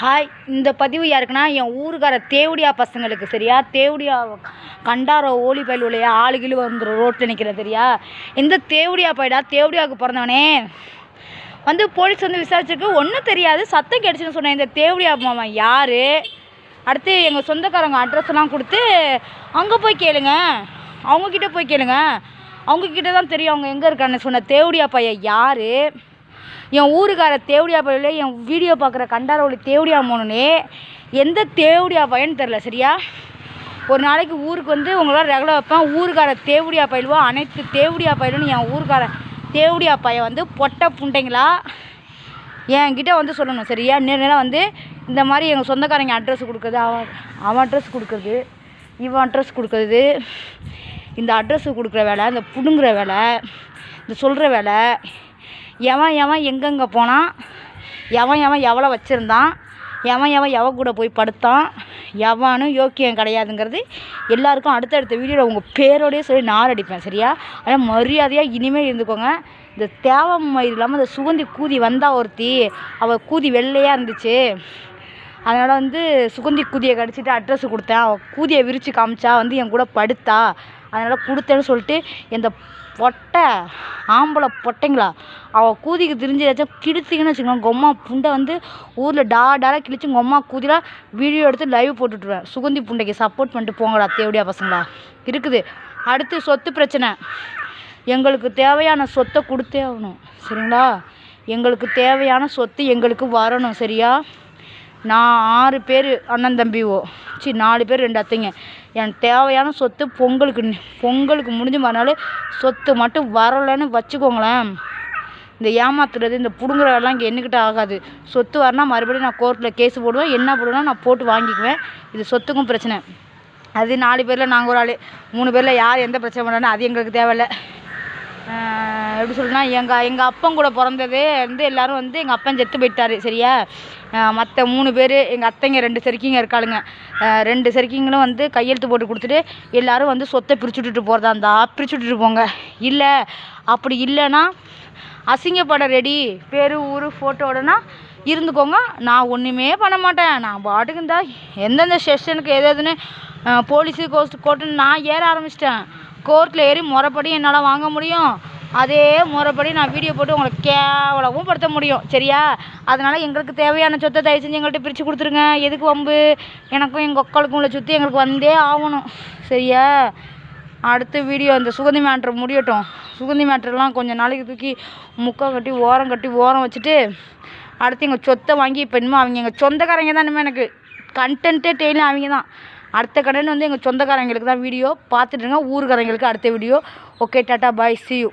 Hi இந்த பதிவு யாருக்குன்னா என் ஊருக்கார தேவடியா பசங்களுக்கு சரியா? தேவடியா கண்டார ஓலி பயில் உள்ள ஆளு கீழு வந்துடும் ரோட்டில் நிற்கிறேன் சரியா? இந்த தேவடியா பையடா தேவடியாவுக்கு பிறந்தவனே. வந்து போலீஸ் வந்து விசாரிச்சிருக்கு ஒன்றும் தெரியாது சத்தம் கிடச்சின்னு சொன்னேன் இந்த தேவடியா மாமா யார்? அடுத்து எங்கள் சொந்தக்காரங்க அட்ரஸ்லாம் கொடுத்து அங்கே போய் கேளுங்க. அவங்கக்கிட்ட போய் கேளுங்க. அவங்கக்கிட்ட தான் தெரியும் அவங்க எங்கே இருக்கான்னு சொன்ன தேவடியா பையன் யார்? என் ஊருக்கார தேவடியா பையில என் வீடியோ பார்க்குற கண்டாரோலி தேவடியா மோனே எந்த தேவடியா பையன்னு தெரில சரியா? ஒரு நாளைக்கு ஊருக்கு வந்து உங்களால் ரெகுலர் வைப்பேன். ஊருக்கார தேவடியா பயிலுவா அனைத்து தேவடியா பயிலுன்னு என் ஊருக்கார தேவடியா பையன் வந்து பொட்டை புண்டைங்களா? என்கிட்ட வந்து சொல்லணும் சரியா? நேரம் வந்து இந்த மாதிரி எங்கள் சொந்தக்காரங்க அட்ரஸ் கொடுக்குறது அவன் அவன் அட்ரஸ் கொடுக்குறது இவன் அட்ரஸ் கொடுக்குறது இந்த அட்ரஸ் கொடுக்குற வேலை இந்த பிடுங்குற வேலை இந்த சொல்கிற வேலை எவன் எவன் எங்கெங்கே போனான்? எவன் எவன் எவ்வளோ வச்சுருந்தான்? எவன் எவன் எவன் கூட போய் படுத்தான்? எவனும் யோக்கியம் கிடையாதுங்கிறது எல்லாருக்கும் அடுத்தடுத்த வீடியோவில் உங்கள் பேரோடையே சொல்லி நார் அடிப்பேன் சரியா? அதனால் மரியாதையாக இனிமேல் இருந்துக்கோங்க. இந்த தேவை இல்லாமல் இந்த சுகந்தி கூதி வந்தால் ஒருத்தி அவள் கூதி வெள்ளையாக இருந்துச்சு. அதனால் வந்து சுகந்தி கூதியை கடிச்சிட்டு அட்ரஸ் கொடுத்தேன். அவள் கூதியை விரித்து காமிச்சா வந்து என் கூட படுத்தா. அதனால் கொடுத்தேன்னு சொல்லிட்டு இந்த பொட்டை ஆம்பளை பொட்டைங்களா அவள் கூதிக்கு தெரிஞ்சு கிழிச்சிங்கன்னு வச்சுக்கோங்க. கொம்மா புண்டை வந்து ஊரில் டா டாலாக கிழிச்சு கொம்மா அம்மா வீடியோ எடுத்து லைவ் போட்டுட்ருவேன் சுகந்தி புண்டைக்கு சப்போர்ட் பண்ணிட்டு போங்கடா தேவடியா பசங்களா. இருக்குது. அடுத்து சொத்து பிரச்சனை. எங்களுக்கு தேவையான சொத்தை கொடுத்தே ஆகணும். சரிங்களா? எங்களுக்கு தேவையான சொத்து எங்களுக்கு வரணும். சரியா? நான் ஆறு பேர் அண்ணன் தம்பிவோ சி நாலு பேர் ரெண்டு அத்தைங்க. எனக்கு தேவையான சொத்து பொங்கலுக்கு பொங்கலுக்கு முடிஞ்ச மறுநாள் சொத்து மட்டும் வரலைன்னு வச்சுக்கோங்களேன். இந்த ஏமாத்துறது இந்த பிடுங்குற வேலைலாம் இங்கே என்னக்கிட்ட ஆகாது. சொத்து வரனா மறுபடியும் நான் கோர்ட்டில் கேஸ் போடுவேன். என்ன போடுவேன்னா நான் போட்டு வாங்கிக்குவேன். இது சொத்துக்கும் பிரச்சனை. அது நாலு பேரில் நாங்கள் ஒரு ஆள். மூணு பேரில் யார் எந்த பிரச்சனை பண்ணாலும் அது எங்களுக்கு தேவையில்ல. எப்படி சொல்லுனா எங்கள் எங்கள் அப்பன் கூட பிறந்தது வந்து எல்லாரும் வந்து எங்கள் அப்பன் செத்து போயிட்டாரு. சரியா? மற்ற மூணு பேர் எங்கள் அத்தைங்க ரெண்டு செருக்கிங்க இருக்காளுங்க. ரெண்டு செருக்கிங்களும் வந்து கையெழுத்து போட்டு கொடுத்துட்டு எல்லாரும் வந்து சொத்தை பிரிச்சு விட்டுட்டு போகிறதா இருந்தா பிரிச்சு விட்டுட்டு போங்க. இல்லை அப்படி இல்லைன்னா அசிங்கப்பட ரெடி பேர் ஊர் ஃபோட்டோடனா இருந்துக்கோங்க. நான் ஒன்றுமே பண்ண மாட்டேன். நான் பாட்டுக்கு இருந்தா எந்தெந்த செஷனுக்கு எது எதுன்னு போலீஸு கோஸ்ட் கோர்ட்டுன்னு நான் ஏற ஆரம்பிச்சிட்டேன். கோர்ட்டில் ஏறி முறைப்படி என்னால் வாங்க முடியும். அதே முறைப்படி நான் வீடியோ போட்டு உங்களை கேவலமும் படுத்த முடியும். சரியா? அதனால் எங்களுக்கு தேவையான சொத்தை தயவு செஞ்சு எங்கள்கிட்ட பிரித்து கொடுத்துருங்க. எதுக்கு வம்பு? எனக்கும் எங்கள் ஒக்களுக்கும் உள்ள சுற்றி எங்களுக்கு வந்தே ஆகணும். சரியா? அடுத்த வீடியோ இந்த சுகந்தி மேட்ரு முடியட்டும். சுகந்தி மேட்ருலாம் கொஞ்சம் நாளைக்கு தூக்கி முக்கா கட்டி ஓரம் கட்டி ஓரம் வச்சுட்டு அடுத்து எங்கள் சொத்தை வாங்கி இப்போ இன்னும் அவங்க எங்கள் சொந்தக்காரங்க தான் இனிமேல் எனக்கு. கண்டென்ட்டே டெய்லியும் அவங்க தான் அடுத்த கடன் வந்து எங்கள் சொந்தக்காரங்களுக்கு தான் வீடியோ. பார்த்துட்டுருங்க ஊருக்காரங்களுக்கு அடுத்த video. Okay tata bye see you